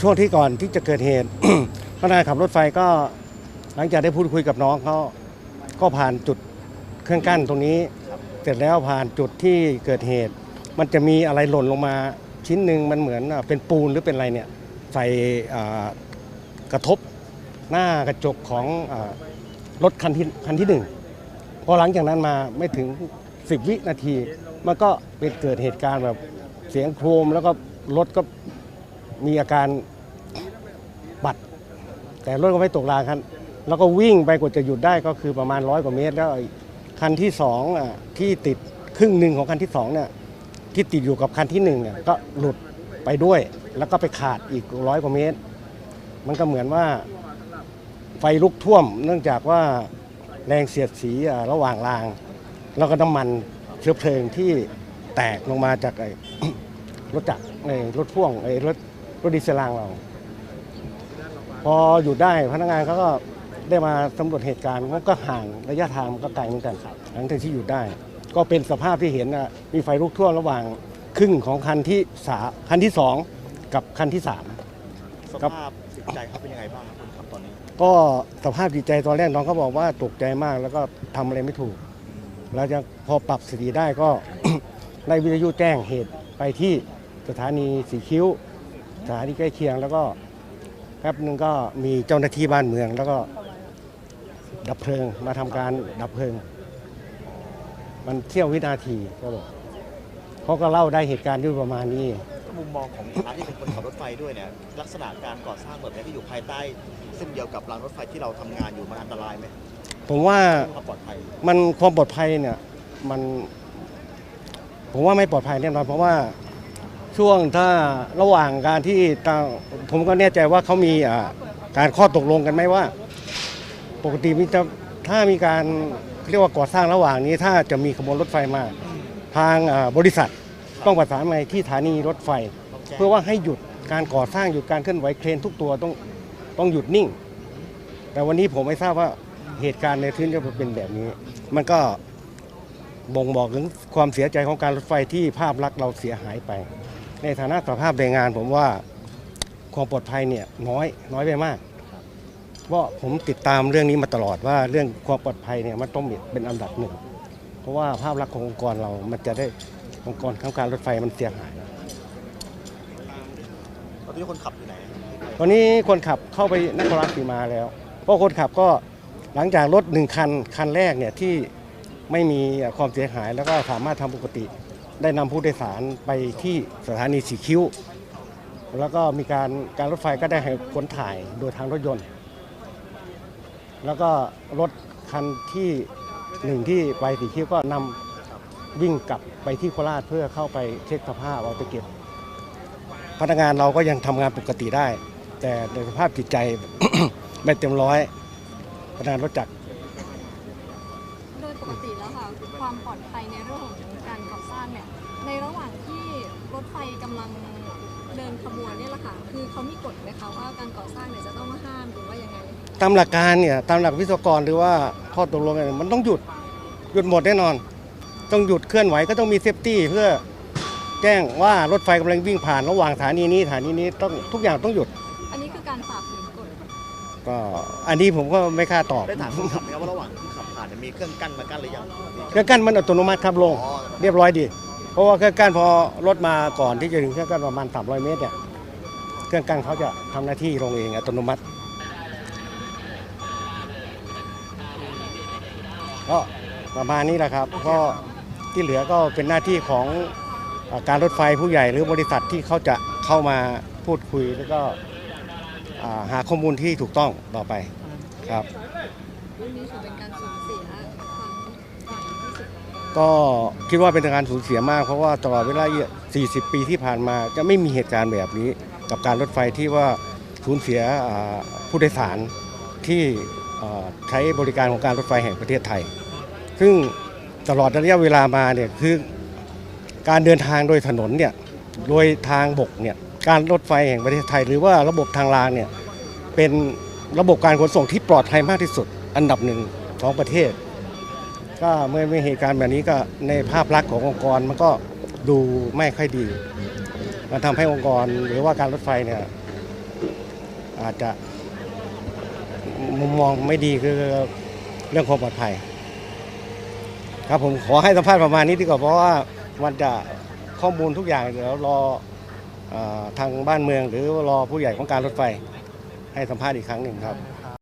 ช่วงที่ก่อนที่จะเกิดเหตุ พนักงานขับรถไฟก็หลังจากได้พูดคุยกับน้องเขาก็ผ่านจุดเครื่องกั้นตรงนี้ เสร็จแล้วผ่านจุดที่เกิดเหตุ มันจะมีอะไรหล่นลงมาชิ้นหนึ่งมันเหมือนเป็นปูนหรือเป็นอะไรเนี่ยใส่กระทบหน้ากระจกของอรถคันที่คันที่หนึ่งพอหลังจากนั้นมาไม่ถึง 10 วินาที มันก็เป็นเกิดเหตุการณ์แบบเสียงโครมแล้วก็รถก็ มีอาการบัด แต่รถก็ไม่ตกรางครับแล้วก็วิ่งไปกว่าจะหยุดได้ก็คือประมาณร้อยกว่าเมตร แล้วคันที่สองอะที่ติดครึ่งหนึ่งของคันที่สองเนี่ยที่ติดอยู่กับคันที่หนึ่งเนี่ยก็หลุดไปด้วย แล้วก็ไปขาดอีกร้อยกว่าเมตร มันก็เหมือนว่าไฟลุกท่วม เนื่องจากว่าแรงเสียดสีระหว่างราง แล้วก็น้ำมันเชื้อเพลิงที่แตกลงมาจากไอ้รถจักรไอ้รถพ่วงไอ้รถ รถดีเซลรางเรา พอหยุดได้พนักงานเขาก็ได้มาสำรวจเหตุการณ์มันก็ห่างระยะทางมันก็ไกลเหมือนกันหลังจากที่หยุดได้ ก็เป็นสภาพที่เห็นนะมีไฟลุกท่วมระหว่างครึ่งของคันที่สาคันที่สองกับคันที่สาม สครับ ภาพจิตใจเขาเป็นยังไงบ้างครับคุณครับตอนนี้ก็สภาพจิตใจตอนแรกน้องเขาบอกว่าตกใจมากแล้วก็ทำอะไรไม่ถูก แล้วจะพอปรับสติได้ก็ ได้วิทยุแจ้งเหตุไปที่สถานีสีคิ้ว สถานีใกล้เคียงแล้วก็แป๊บหนึงก็มีเจ้าหน้าที่บ้านเมือง แล้วก็ดับเพลิงมาทำการดับเพลิง มันเที่ยววินาทีก็บอกเขาก็เล่าได้เหตุการณ์อยู่ประมาณนี้มุมมองของฐานะที่เป็นคนขับรถไฟด้วยเนี่ยลักษณะการก่อสร้างแบบนี้ที่อยู่ภายใต้เส้นเดียวกับรางรถไฟที่เราทำงานอยู่มันอันตรายไหมผมว่าความปลอดภัยมันความปลอดภัยเนี่ยมันผมว่าไม่ปลอดภัยแน่นอนเพราะว่า ช่วงถ้าระหว่างการที่ตาผมก็แน่ใจว่าเขามีอ่าการข้อตกลงกันไหมว่า ปกติมีจะถ้ามีการเรียกว่าก่อสร้างระหว่างนี้ ถ้าจะมีขบวนรถไฟมา ทางอ่าบริษัทต้องประสานไปที่สถานีรถไฟ เพื่อว่าให้หยุดการก่อสร้างหยุดการเคลื่อนไหวเครนทุกตัวต้องต้องหยุดนิ่ง แต่วันนี้ผมไม่ทราบว่าเหตุการณ์ในพื้นจะเป็นแบบนี้ มันก็บ่งบอกถึงความเสียใจของการรถไฟที่ภาพลักษณ์เราเสียหายไป ในฐานะสภาพแรงงาน ผมว่าความปลอดภัยเนี่ยน้อยน้อยไปมากเพราะผมติดตามเรื่องนี้มาตลอดว่าเรื่องความปลอดภัยเนี่ยมันต้องเป็นอันดับหนึ่ง เพราะว่าภาพลักษณ์ขององค์กรเรามันจะได้องค์กรของการรถไฟมันเสียหายตอนนี้คนขับอยู่ไหนตอนนี้คนขับเข้าไปนครราชสีมาแล้ว เพราะคนขับก็หลังจากรถหนึ่งคันคันแรกเนี่ยที่ไม่มีความเสียหายแล้วก็สามารถทำปกติ ได้นำผู้โดยสารไปที่สถานีสีคิ้ว แล้วก็มีการการรถไฟก็ได้ให้คนถ่ายโดยทางรถยนต์ แล้วก็รถคันที่หนึ่งที่ไปสีคิ้วก็นำวิ่งกลับไปที่โคราชเพื่อเข้าไปเช็คสภาพเอาไปเก็บพนักงานเราก็ยังทำงานปกติได้ แต่ในสภาพจิตใจ ไม่เต็มร้อยพนักงานรถจักร ปกติแล้วค่ะ ความปลอดภัยในเรื่องของการก่อสร้างเนี่ย ในระหว่างที่รถไฟกำลังเดินขบวนเนี่ยแหละค่ะ คือเขามีกฎไหมคะว่าการก่อสร้างเนี่ยจะต้องมาห้ามหรือว่ายังไง ตามหลักการเนี่ยตามหลักวิศวกรหรือว่าข้อตกลงกันมันต้องหยุดหยุดหมดแน่นอน ต้องหยุดเคลื่อนไหวก็ต้องมีเซฟตี้เพื่อแจ้งว่ารถไฟกำลังวิ่งผ่านระหว่างสถานีนี้สถานีนี้ต้องทุกอย่างต้องหยุด อันนี้คือการฝ่าฝืนกฎ ก็อันนี้ผมก็ไม่กล้าตอบได้ถามคนขับไหมครับว่าระหว่างที่ขับผ่านเนี่ยมีเครื่องกั้นมากั้นหรือยังเครื่องกั้นมันอัตโนมัติครับลงอ๋อเรียบร้อยดี เพราะว่าเครื่องกั้นพอรถมาก่อนที่จะถึงเครื่องกั้นประมาณ 300 เมตรเนี่ยเครื่องกั้นเขาจะทำหน้าที่ลงเองอัตโนมัติก็ประมาณนี้แหละครับก็ที่เหลือก็เป็นหน้าที่ของอ่าการรถไฟผู้ใหญ่หรือบริษัทที่เขาจะเข้ามาพูดคุยแล้วก็อ่า หาข้อมูลที่ถูกต้องต่อไปครับเรื่องนี้ถือเป็นการสูญเสียความฝันที่สุดก็คิดว่าเป็นการสูญเสียมากเพราะว่าตลอดเวลา 40 ปีที่ผ่านมาจะไม่มีเหตุการณ์แบบนี้กับการรถไฟที่ว่าสูญเสียอ่าผู้โดยสารที่อ่าใช้บริการของการรถไฟแห่งประเทศไทย ซึ่งตลอดระยะเวลามาเนี่ยคือการเดินทางโดยถนนเนี่ยโดยทางบกเนี่ย การรถไฟแห่งประเทศไทย หรือว่าระบบทางรางเนี่ยเป็นระบบการขนส่งที่ปลอดภัยมากที่สุด อันดับหนึ่งของประเทศ ก็เมื่อมีเหตุการณ์แบบนี้ก็ในภาพลักษณ์ขององค์กรมันก็ดูไม่ค่อยดี มันทำให้องค์กรหรือว่าการรถไฟเนี่ยอาจจะมุมมองไม่ดีคือเรื่องความปลอดภัย ครับผมขอให้สัมภาษณ์ประมาณนี้ดีกว่าเพราะว่ามันจะข้อมูลทุกอย่างเดี๋ยวรอ ทางบ้านเมือง หรือรอผู้ใหญ่ของการรถไฟให้สัมภาษณ์อีกครั้งหนึ่งครับ